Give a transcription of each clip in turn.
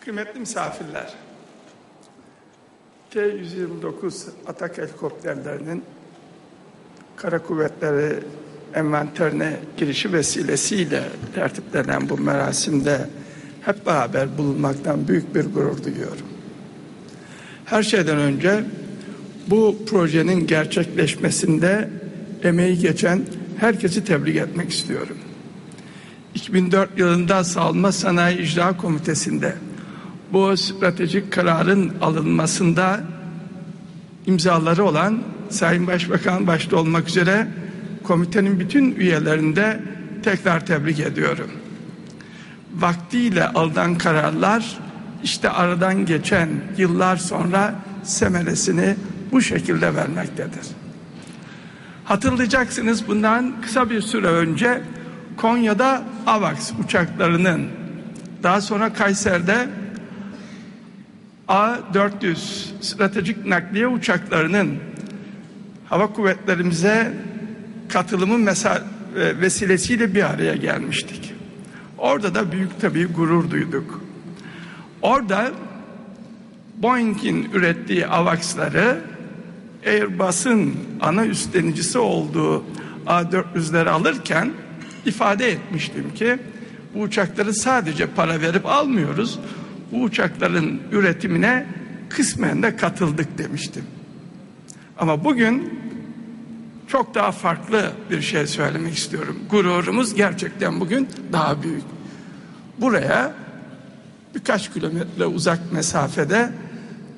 Kıymetli misafirler, T-129 Atak helikopterlerinin Kara Kuvvetleri envanterine girişi vesilesiyle tertiplenen bu merasimde hep beraber bulunmaktan büyük bir gurur duyuyorum. Her şeyden önce bu projenin gerçekleşmesinde emeği geçen herkesi tebrik etmek istiyorum. 2004 yılında Savunma Sanayi İcra Komitesi'nde bu stratejik kararın alınmasında imzaları olan Sayın Başbakan başta olmak üzere komitenin bütün üyelerinde tekrar tebrik ediyorum. Vaktiyle alınan kararlar işte aradan geçen yıllar sonra semeresini bu şekilde vermektedir. Hatırlayacaksınız bundan kısa bir süre önce Konya'da AVAX uçaklarının daha sonra Kayseri'de A400 stratejik nakliye uçaklarının hava kuvvetlerimize katılımı mesela vesilesiyle bir araya gelmiştik. Orada da büyük tabii gurur duyduk. Orada Boeing'in ürettiği AVAX'ları Airbus'un ana üstlenicisi olduğu A400'leri alırken ifade etmiştim ki bu uçakları sadece para verip almıyoruz. Bu uçakların üretimine kısmen de katıldık demiştim. Ama bugün çok daha farklı bir şey söylemek istiyorum. Gururumuz gerçekten bugün daha büyük. Buraya birkaç kilometre uzak mesafede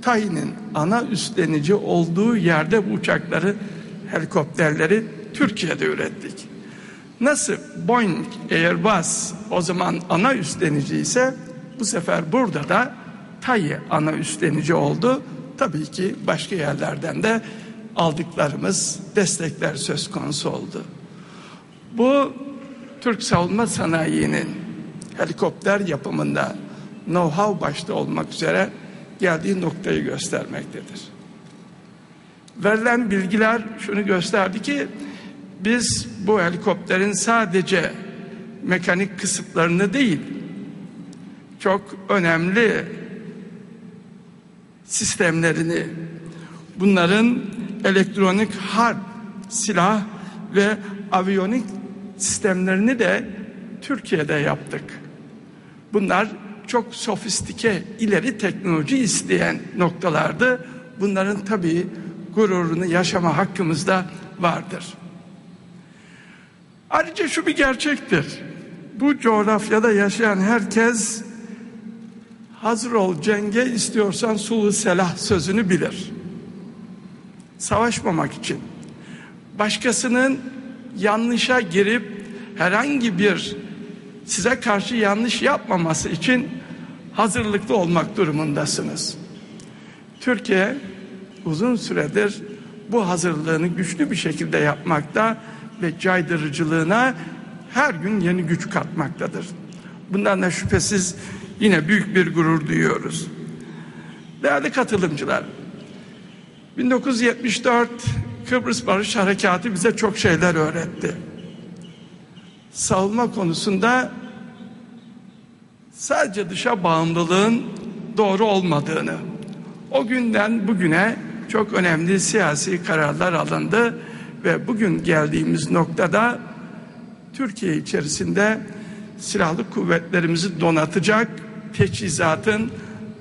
Tayin'in ana üstlenici olduğu yerde bu uçakları, helikopterleri Türkiye'de ürettik. Nasıl Boeing, Airbus o zaman ana üstlenici ise bu sefer burada da TAI ana üstlenici oldu. Tabii ki başka yerlerden de aldıklarımız destekler söz konusu oldu. Bu Türk savunma sanayinin helikopter yapımında know-how başta olmak üzere geldiği noktayı göstermektedir. Verilen bilgiler şunu gösterdi ki biz bu helikopterin sadece mekanik kısıtlarını değil çok önemli sistemlerini bunların elektronik harp, silah ve aviyonik sistemlerini de Türkiye'de yaptık. Bunlar çok sofistike, ileri teknoloji isteyen noktalardı. Bunların tabii gururunu yaşama hakkımız da vardır. Ayrıca şu bir gerçektir. Bu coğrafyada yaşayan herkes hazır ol cenge istiyorsan sulu selah sözünü bilir. Savaşmamak için başkasının yanlışa girip herhangi bir size karşı yanlış yapmaması için hazırlıklı olmak durumundasınız. Türkiye uzun süredir bu hazırlığını güçlü bir şekilde yapmakta ve caydırıcılığına her gün yeni güç katmaktadır. Bundan da şüphesiz yine büyük bir gurur duyuyoruz. Değerli katılımcılar, 1974 Kıbrıs Barış Harekatı bize çok şeyler öğretti. Savunma konusunda sadece dışa bağımlılığın doğru olmadığını, o günden bugüne çok önemli siyasi kararlar alındı ve bugün geldiğimiz noktada Türkiye içerisinde silahlı kuvvetlerimizi donatacak teçhizatın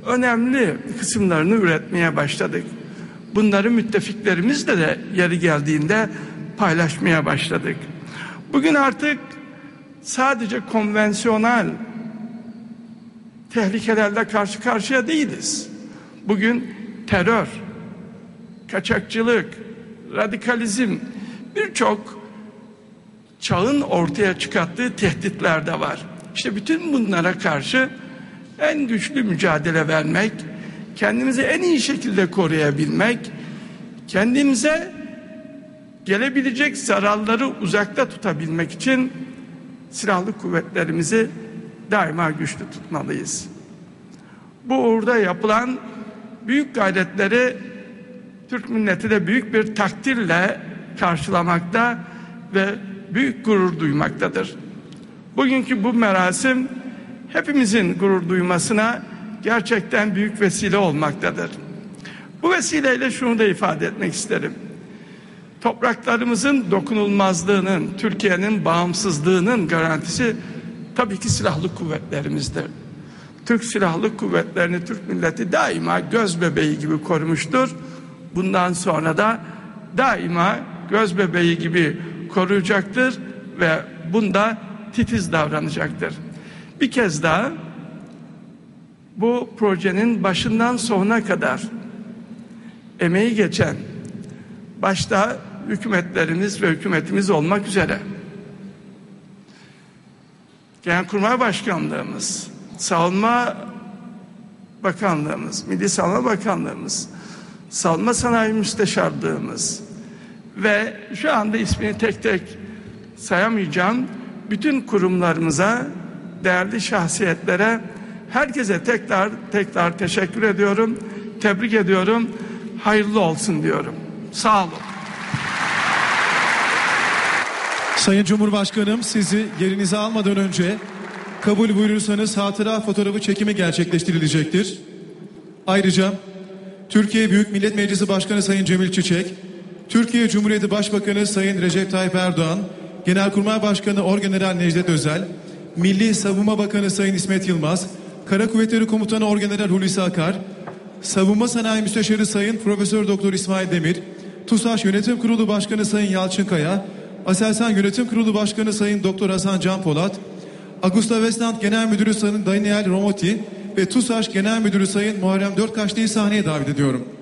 önemli kısımlarını üretmeye başladık. Bunları müttefiklerimizle de yeri geldiğinde paylaşmaya başladık. Bugün artık sadece konvansiyonel tehlikelerle karşı karşıya değiliz. Bugün terör, kaçakçılık, radikalizm birçok çağın ortaya çıkarttığı tehditler de var. İşte bütün bunlara karşı en güçlü mücadele vermek, kendimizi en iyi şekilde koruyabilmek, kendimize gelebilecek zararları uzakta tutabilmek için silahlı kuvvetlerimizi daima güçlü tutmalıyız. Bu uğurda yapılan büyük gayretleri Türk milleti de büyük bir takdirle karşılamakta ve büyük gurur duymaktadır. Bugünkü bu merasim hepimizin gurur duymasına gerçekten büyük vesile olmaktadır. Bu vesileyle şunu da ifade etmek isterim. Topraklarımızın dokunulmazlığının, Türkiye'nin bağımsızlığının garantisi tabii ki silahlı kuvvetlerimizdir. Türk Silahlı Kuvvetlerini Türk milleti daima göz bebeği gibi korumuştur. Bundan sonra da daima göz bebeği gibi koruyacaktır ve bunda titiz davranacaktır. Bir kez daha bu projenin başından sonuna kadar emeği geçen başta hükümetlerimiz ve hükümetimiz olmak üzere Genelkurmay Başkanlığımız, Savunma Bakanlığımız, Milli Savunma Bakanlığımız, Savunma Sanayi Müsteşarlığımız ve şu anda ismini tek tek sayamayacağım bütün kurumlarımıza, değerli şahsiyetlere, herkese tekrar tekrar teşekkür ediyorum, tebrik ediyorum, hayırlı olsun diyorum. Sağ olun. Sayın Cumhurbaşkanım sizi yerinize almadan önce kabul buyurursanız hatıra fotoğrafı çekimi gerçekleştirilecektir. Ayrıca Türkiye Büyük Millet Meclisi Başkanı Sayın Cemil Çiçek, Türkiye Cumhuriyeti Başbakanı Sayın Recep Tayyip Erdoğan, Genelkurmay Başkanı Orgeneral Necdet Özel, Milli Savunma Bakanı Sayın İsmet Yılmaz, Kara Kuvvetleri Komutanı Orgeneral Hulusi Akar, Savunma Sanayi Müsteşarı Sayın Profesör Doktor İsmail Demir, TUSAŞ Yönetim Kurulu Başkanı Sayın Yalçın Kaya, Aselsan Yönetim Kurulu Başkanı Sayın Doktor Hasan Can Polat, Augusta Westland Genel Müdürü Sayın Daniel Romoti ve TUSAŞ Genel Müdürü Sayın Muharrem Dörtkaşlı'yı sahneye davet ediyorum.